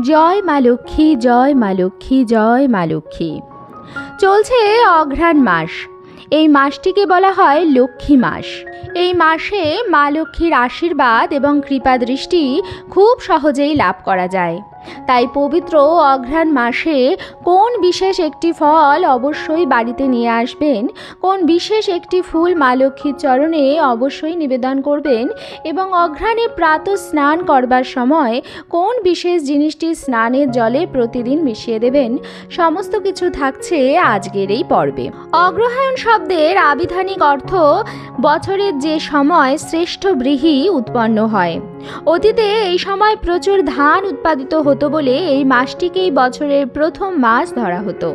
জয় মা লক্ষ্মী, জয় মা লক্ষ্মী, জয় মা লক্ষ্মী। চলছে অঘ্রাণ মাস। এই মাসটিকে বলা হয় লক্ষ্মী মাস। এই মাসে মা লক্ষ্মীর আশীর্বাদ এবং কৃপা দৃষ্টি খুব সহজেই লাভ করা যায়। তাই পবিত্র অঘ্রাণ মাসে কোন বিশেষ একটি ফল অবশ্যই বাড়িতে নিয়ে আসবেন? কোন বিশেষ একটি ফুল মা লক্ষ্মীর চরণে অবশ্যই নিবেদন করবেন? এবং অঘ্রাণে প্রাত স্নান করবার সময় কোন বিশেষ জিনিসটি স্নানের জলে প্রতিদিন মিশিয়ে দেবেন? সমস্ত কিছু থাকছে আজকের এই পর্বে। অগ্রহায়ণ শব্দের আবিধানিক অর্থ বছরের যে সময় শ্রেষ্ঠ ব্রীহি উৎপন্ন হয়। অতীতে এই সময় প্রচুর ধান উৎপাদিত হতো বলে এই মাসটিকেই বছরের প্রথম মাস ধরা হতো।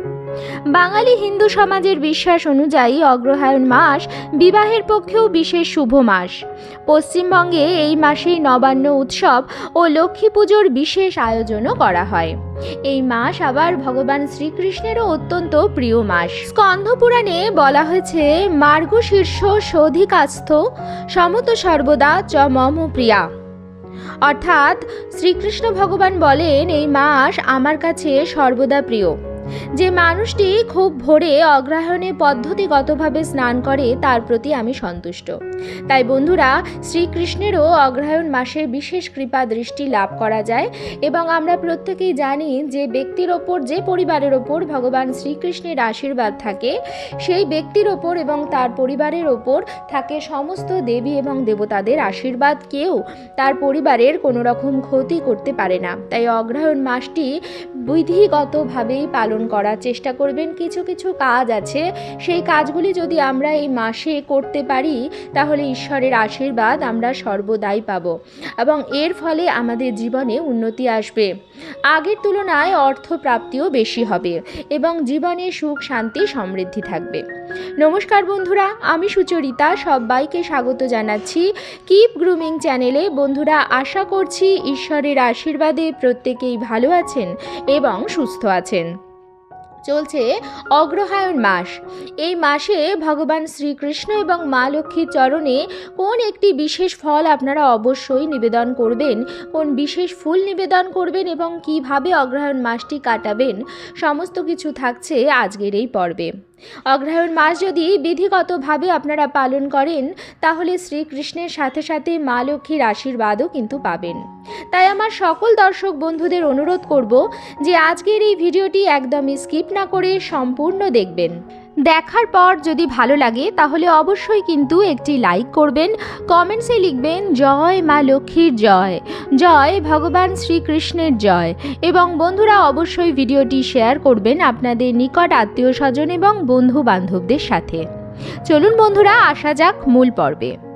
বাঙালি হিন্দু সমাজের বিশ্বাস অনুযায়ী অগ্রহায়ণ মাস বিবাহের পক্ষেও বিশেষ শুভ মাস। পশ্চিমবঙ্গে এই মাসেই নবান্ন উৎসব ও লক্ষ্মী পুজোর বিশেষ আয়োজনও করা হয়। এই মাস আবার ভগবান শ্রীকৃষ্ণেরও অত্যন্ত প্রিয় মাস। স্কন্ধ পুরাণে বলা হয়েছে, মার্গশীর্ষ শোধিকাস্থ সমত সর্বদা চ মম প্রিয়া। অর্থাৎ শ্রীকৃষ্ণ ভগবান বলেন এই মাস আমার কাছে সর্বদা প্রিয়। যে মানুষটি খুব ভোরে অগ্রহায়ণে পদ্ধতিগতভাবে স্নান করে, তার প্রতি আমি সন্তুষ্ট। তাই বন্ধুরা, শ্রীকৃষ্ণেরও অগ্রহায়ণ মাসে বিশেষ কৃপা দৃষ্টি লাভ করা যায় এবং আমরা প্রত্যেকেই জানি যে ব্যক্তির ওপর, যে পরিবারের ওপর ভগবান শ্রীকৃষ্ণের আশীর্বাদ থাকে, সেই ব্যক্তির ওপর এবং তার পরিবারের ওপর থাকে সমস্ত দেবী এবং দেবতাদের আশীর্বাদ। কেউ তার পরিবারের কোনো রকম ক্ষতি করতে পারে না। তাই অগ্রহায়ণ মাসটি বিধিগতভাবেই পালন করার চেষ্টা করবেন। কিছু কিছু কাজ আছে। সেই কাজগুলি যদি আমরা এই মাসে করতে পারি, তাহলে ঈশ্বরের আশীর্বাদ আমরা সর্বদাই পাব এবং এর ফলে আমাদের জীবনে উন্নতি আসবে। আগের তুলনায় অর্থ প্রাপ্তিও বেশি হবে এবং জীবনে সুখ, শান্তি, সমৃদ্ধি থাকবে। নমস্কার বন্ধুরা, আমি সুচরিতা, সবাইকে স্বাগত জানাচ্ছি কিপ গ্রুমিং চ্যানেলে। বন্ধুরা, আশা করছি ঈশ্বরের আশীর্বাদে প্রত্যেকেই ভালো আছেন এবং সুস্থ আছেন। চলছে অগ্রহায়ণ মাস। এই মাসে ভগবান শ্রীকৃষ্ণ এবং মা লক্ষ্মীর চরণে কোন একটি বিশেষ ফল আপনারা অবশ্যই নিবেদন করবেন, কোন বিশেষ ফুল নিবেদন করবেন এবং কীভাবে অগ্রহায়ণ মাসটি কাটাবেন, সমস্ত কিছু থাকছে আজকের এই পর্বে। অগ্রহায়ণ মাস যদি বিধিগতভাবে আপনারা পালন করেন, তাহলে শ্রীকৃষ্ণের সাথে সাথে মা লক্ষ্মীর আশীর্বাদও কিন্তু পাবেন। তাই আমার সকল দর্শক বন্ধুদের অনুরোধ করব যে আজকের এই ভিডিওটি একদমই স্কিপ না করে সম্পূর্ণ দেখবেন। দেখার পর যদি ভালো লাগে, তাহলে অবশ্যই কিন্তু একটি লাইক করবেন কমেন্টসে লিখবেন, জয় মা লক্ষ্মীর জয় জয় ভগবান শ্রীকৃষ্ণের জয়। এবং বন্ধুরা অবশ্যই ভিডিওটি শেয়ার করবেন আপনাদের নিকট আত্মীয় স্বজন এবং বন্ধু বান্ধবদের সাথে। চলুন বন্ধুরা, আসা যাক মূল পর্বে।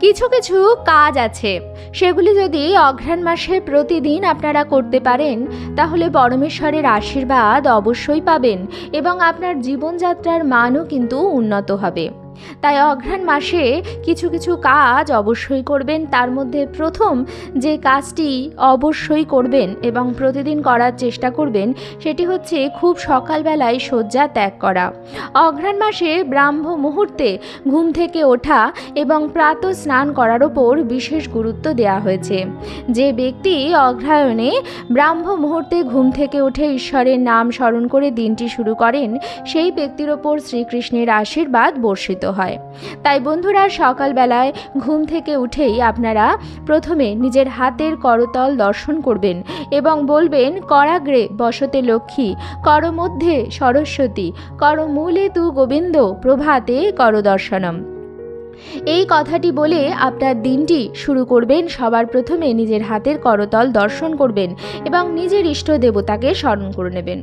কিছু কিছু কাজ আছে। সেগুলি যদি অঘ্রাণ মাসে প্রতিদিন আপনারা করতে পারেন, তাহলে পরমেশ্বরের আশীর্বাদ অবশ্যই পাবেন এবং আপনার জীবনযাত্রার মানও কিন্তু উন্নত হবে। তাই অঘ্রাণ মাসে কিছু কিছু কাজ অবশ্যই করবেন। তার মধ্যে প্রথম যে কাজটি অবশ্যই করবেন এবং প্রতিদিন করার চেষ্টা করবেন, সেটি হচ্ছে খুব সকালবেলায় শয্যা ত্যাগ করা। অঘ্রাণ মাসে ব্রাহ্ম মুহূর্তে ঘুম থেকে ওঠা এবং প্রাত স্নান করার ওপর বিশেষ গুরুত্ব দেওয়া হয়েছে। যে ব্যক্তি অগ্রায়ণে ব্রাহ্ম মুহূর্তে ঘুম থেকে উঠে ঈশ্বরের নাম স্মরণ করে দিনটি শুরু করেন, সেই ব্যক্তির ওপর শ্রীকৃষ্ণের আশীর্বাদ বর্ষিত। হয়। তাই বন্ধুরা, সকালবেলায় ঘুম থেকে উঠেই আপনারা প্রথমে নিজের হাতের করতল দর্শন করবেন এবং বলবেন, করাগ্রে বসতে লক্ষ্মী কর মধ্যে সরস্বতী কর মূলে তু গোবিন্দ, প্রভাতে কর দর্শনম এই কথাটি বলে আপনার দিনটি শুরু করবেন, সবার প্রথমে নিজের হাতের করতল দর্শন করবেন এবং নিজের ইষ্ট দেবতাকে স্মরণ করে নেবেন।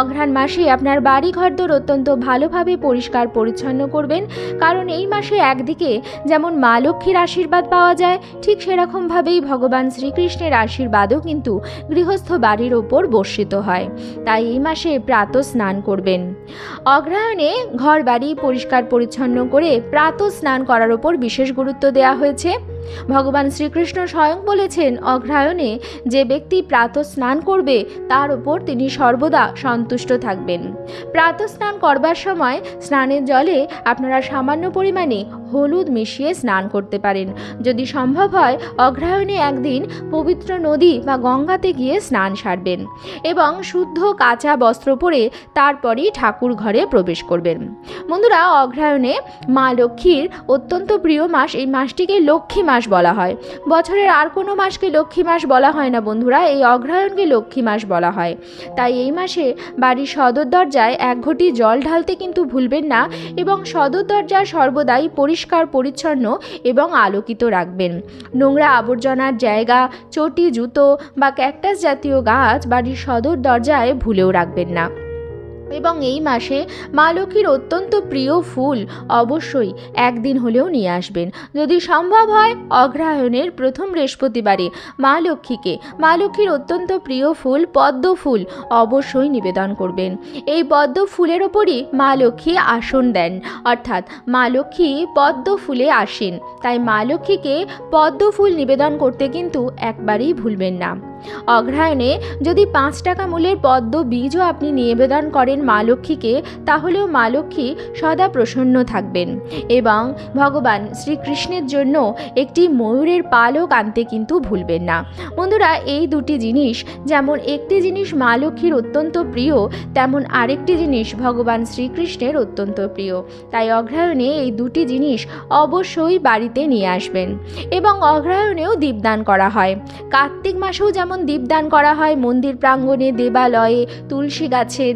অঘ্রাণ মাসে আপনার বাড়ি ঘরদোর অত্যন্ত ভালোভাবে পরিষ্কার পরিচ্ছন্ন করবেন, কারণ এই মাসে একদিকে যেমন মা লক্ষ্মীর আশীর্বাদ পাওয়া যায়, ঠিক সেরকমভাবেই ভগবান শ্রীকৃষ্ণের আশীর্বাদও কিন্তু গৃহস্থ বাড়ির ওপর বর্ষিত হয়। তাই এই মাসে প্রাত স্নান করবেন। অগ্রহায়ণে ঘর বাড়ি পরিষ্কার পরিচ্ছন্ন করে প্রাত স্নান করার উপর বিশেষ গুরুত্ব দেওয়া হয়েছে। ভগবান শ্রীকৃষ্ণ স্বয়ং বলেছেন, অগ্রায়ণে যে ব্যক্তি প্রাতঃ স্নান করবে, তার উপর তিনি সর্বদা সন্তুষ্ট থাকবেন। প্রাতঃ স্নান করবার সময় স্নানের জলে আপনারা সামান্য পরিমাণে হলুদ মিশিয়ে স্নান করতে পারেন। যদি সম্ভব হয়, অগ্রায়ণে একদিন পবিত্র নদী বা গঙ্গাতে গিয়ে স্নান সারবেন এবং শুদ্ধ কাঁচা বস্ত্র পরে তারপরই ঠাকুর ঘরে প্রবেশ করবেন। বন্ধুরা, অগ্রায়ণে মা লক্ষ্মীর অত্যন্ত প্রিয় মাস। এই মাসটিকে লক্ষ্মী মাস বলা হয়। বছরের আর কোনো মাসকে লক্ষ্মী মাস বলা হয় না বন্ধুরা, এই অগ্রায়ণকে লক্ষ্মী মাস বলা হয়। তাই এই মাসে বাড়ির সদর দরজায় এক ঘটি জল ঢালতে কিন্তু ভুলবেন না এবং সদর দরজা সর্বদাই পরিষ্কার, পরিচ্ছন্ন এবং আলোকিত রাখবেন। নোংরা আবর্জনার জায়গা, চটি, জুতো বা ক্যাকটাস জাতীয় গাছ বাড়ির সদর দরজায় ভুলেও রাখবেন না। এবং এই মাসে মা লক্ষ্মীর অত্যন্ত প্রিয় ফুল অবশ্যই একদিন হলেও নিয়ে আসবেন। যদি সম্ভব হয়, অগ্রহায়ণের প্রথম বৃহস্পতিবারে মা লক্ষ্মীকে, মা লক্ষ্মীর অত্যন্ত প্রিয় ফুল পদ্ম ফুল অবশ্যই নিবেদন করবেন। এই পদ্ম ফুলের ওপরই মা লক্ষ্মী আসন দেন। অর্থাৎ মা লক্ষ্মী পদ্ম ফুলে আসেন। তাই মা লক্ষ্মীকে পদ্ম ফুল নিবেদন করতে কিন্তু একবারেই ভুলবেন না। অগ্রহায়ণে যদি পাঁচ টাকা মূল্যের পদ্ম বীজও আপনি নিবেদন করেন মা লক্ষ্মীকে, তাহলেও মা লক্ষ্মী সদা প্রসন্ন থাকবেন। এবং ভগবান শ্রীকৃষ্ণের জন্য একটি ময়ূরের পালক আনতে কিন্তু ভুলবেন না। বন্ধুরা, এই দুটি জিনিস, যেমন একটি জিনিস মা লক্ষ্মীর অত্যন্ত প্রিয়, তেমন আরেকটি জিনিস ভগবান শ্রীকৃষ্ণের অত্যন্ত প্রিয়। তাই অগ্রহায়ণে এই দুটি জিনিস অবশ্যই বাড়িতে নিয়ে আসবেন। এবং অগ্রহায়ণেও দীপদান করা হয়। কার্তিক মাসেও যেমন দীপদান করা হয় মন্দির প্রাঙ্গণে, দেবালয়ে, তুলসী গাছের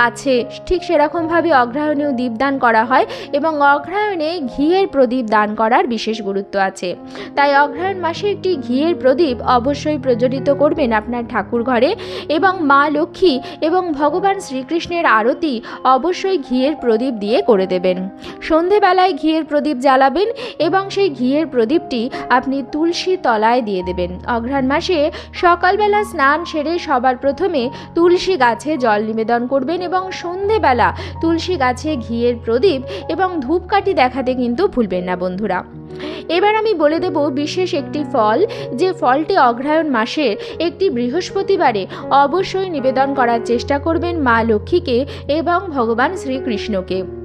কাছে, ঠিক সেরকমভাবে অগ্রহায়ণেও দীপদান করা হয় এবং অগ্রহায়ণে ঘিয়ের প্রদীপ দান করার বিশেষ গুরুত্ব আছে। তাই অগ্রহায়ণ মাসে একটি ঘিয়ের প্রদীপ অবশ্যই প্রজ্বলিত করবেন আপনার ঠাকুর ঘরে এবং মা লক্ষ্মী এবং ভগবান শ্রীকৃষ্ণের আরতি অবশ্যই ঘিয়ের প্রদীপ দিয়ে করে দেবেন। সন্ধেবেলায় ঘিয়ের প্রদীপ জ্বালাবেন এবং সেই ঘিয়ের প্রদীপটি আপনি তুলসী তলায় দিয়ে দেবেন। অঘ্রাণ মাসে সকালবেলা স্নান সেরে সবার প্রথমে তুলসী গাছে জল নিবেদন করবেন এবং সন্ধেবেলা তুলসী গাছে ঘিয়ের প্রদীপ এবং ধূপকাঠি দেখাতে কিন্তু ভুলবেন না বন্ধুরা। এবার আমি বলে দেব বিশেষ একটি ফল, যে ফলটি অগ্রহায়ণ মাসের একটি বৃহস্পতিবারে অবশ্যই নিবেদন করার চেষ্টা করবেন মা লক্ষ্মীকে এবং ভগবান শ্রীকৃষ্ণকে।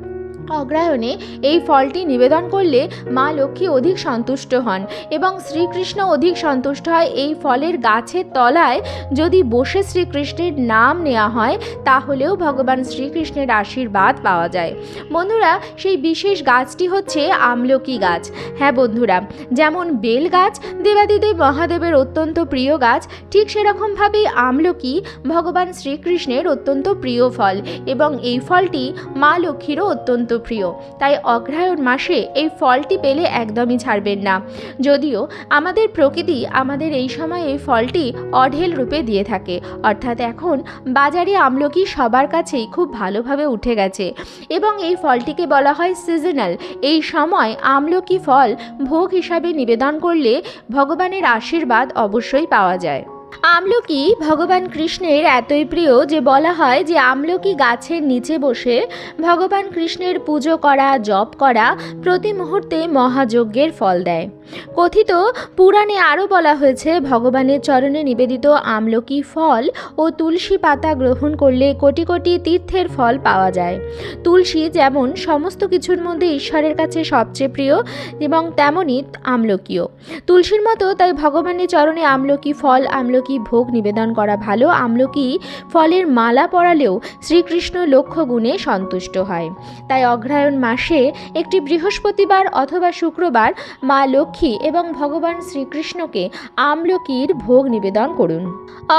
অগ্রায়ণে এই ফলটি নিবেদন করলে মা লক্ষ্মী অধিক সন্তুষ্ট হন এবং শ্রীকৃষ্ণ অধিক সন্তুষ্ট হয় এই ফলের গাছের তলায় যদি বসে শ্রীকৃষ্ণের নাম নেওয়া হয়, তাহলেও ভগবান শ্রীকৃষ্ণের আশীর্বাদ পাওয়া যায়। বন্ধুরা, সেই বিশেষ গাছটি হচ্ছে আমলকি গাছ। হ্যাঁ বন্ধুরা, যেমন বেল গাছ, দেবাদিদেব মহাদেবের অত্যন্ত প্রিয় গাছ, ঠিক সেরকমভাবেই আমলকি ভগবান শ্রীকৃষ্ণের অত্যন্ত প্রিয় ফল এবং এই ফলটি মা লক্ষ্মীরও অত্যন্ত প্রিয়, তাই অগ্রহায়ণ মাসে এই ফলটি পেলে একদমই ছাড়বেন না। যদিও আমাদের প্রকৃতি আমাদের এই সময় এই ফলটি অঢেল রূপে দিয়ে থাকে। অর্থাৎ এখন বাজারে আমলকি সবার কাছেই খুব ভালোভাবে উঠে গেছে। এবং এই ফলটিকে বলা হয় সিজনাল এই সময় আমলকি ফল ভোগ হিসাবে নিবেদন করলে ভগবানের আশীর্বাদ অবশ্যই পাওয়া যায়। আমলকি ভগবান কৃষ্ণের এতই প্রিয় যে বলা হয় যে আমলকি গাছের নিচে বসে ভগবান কৃষ্ণের পুজো করা, জপ করা প্রতি মুহূর্তে মহাযজ্ঞের ফল দেয়। কথিত পুরাণে আরও বলা হয়েছে, ভগবানের চরণে নিবেদিত আমলকি ফল ও তুলসী পাতা গ্রহণ করলে কোটি কোটি তীর্থের ফল পাওয়া যায়। তুলসী যেমন সমস্ত কিছুর মধ্যে ঈশ্বরের কাছে সবচেয়ে প্রিয় এবং তেমনই আমলকিও। তুলসীর মতো তাই ভগবানের চরণে আমলকি ফল, আমলকি ভোগ নিবেদন করা ভালো, আমলকি ফলের মালা পরালেও শ্রীকৃষ্ণ লক্ষ্য গুণে সন্তুষ্ট হয়। তাই অগ্রহায়ণ মাসে একটি বৃহস্পতিবার অথবা শুক্রবার মা লক্ষ্মী এবং ভগবান শ্রীকৃষ্ণকে আমলকির ভোগ নিবেদন করুন।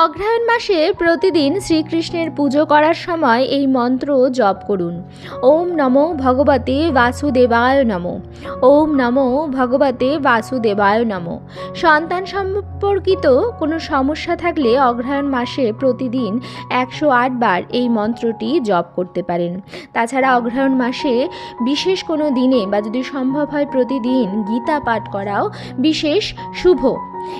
অগ্রহায়ণ মাসে প্রতিদিন শ্রীকৃষ্ণের পুজো করার সময় এই মন্ত্র জপ করুন। ওম নমো ভগবতে বাসুদেবায় নমো। ওম নমো ভগবতে বাসুদেবায় নমো। সন্তান সম্পর্কিত কোনো সমস্যা থাকলে অগ্রহায়ণ মাসে প্রতিদিন একশো আট বার এই মন্ত্রটি জপ করতে পারেন। তাছাড়া অগ্রহায়ণ মাসে বিশেষ কোনো দিনে বা যদি সম্ভব হয় প্রতিদিন গীতা পাঠ করাও বিশেষ শুভ।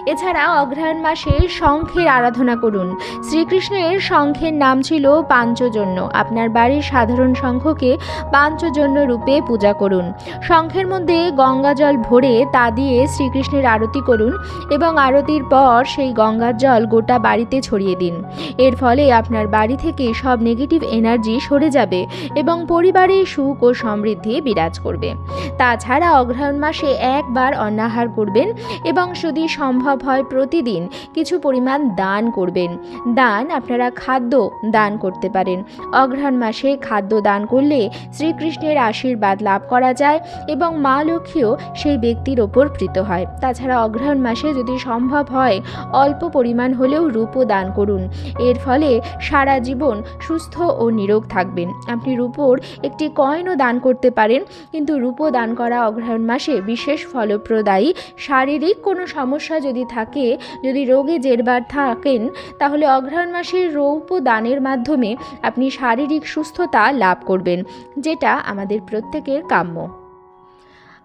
এছাড়া অগ্রহায়ণ মাসে শঙ্খের আরাধনা করুন। শ্রীকৃষ্ণের শঙ্খের নাম ছিল পাঞ্চজন্য। আপনার বাড়ির সাধারণ শঙ্খকে পাঞ্চজন্য রূপে পূজা করুন। শঙ্খের মধ্যে গঙ্গা জল ভরে তা দিয়ে শ্রীকৃষ্ণের আরতি করুন এবং আরতির পর সেই গঙ্গার জল গোটা বাড়িতে ছড়িয়ে দিন। এর ফলে আপনার বাড়ি থেকে সব নেগেটিভ এনার্জি সরে যাবে এবং পরিবারে সুখ ও সমৃদ্ধি বিরাজ করবে। তাছাড়া অগ্রহায়ণ মাসে একবার অন্নাহার করবেন এবং যদি সম্ভব হয় প্রতিদিন কিছু পরিমাণ দান করবেন। দান আপনারা খাদ্য দান করতে পারেন। অগ্রহায়ণ মাসে খাদ্য দান করলে শ্রীকৃষ্ণের আশীর্বাদ লাভ করা যায় এবং মা লক্ষ্মীও সেই ব্যক্তির ওপর প্রীত হয়। তাছাড়া অগ্রহায়ণ মাসে যদি সম্ভব হয় অল্প পরিমাণ হলেও রূপও দান করুন। এর ফলে সারা জীবন সুস্থ ও নিরোগ থাকবেন। আপনি রূপোর একটি কয়েনও দান করতে পারেন, কিন্তু রূপো দান করা অগ্রহায়ণ মাসে বিশেষ ফলপ্রদায়ী। শারীরিক কোনো সমস্যা যদি থাকে, যদি রোগে জেরবার থাকেন, তাহলে অগ্রহায়ণ মাসের রৌপ্য দানের মাধ্যমে আপনি শারীরিক সুস্থতা লাভ করবেন, যেটা আমাদের প্রত্যেকের কাম্য।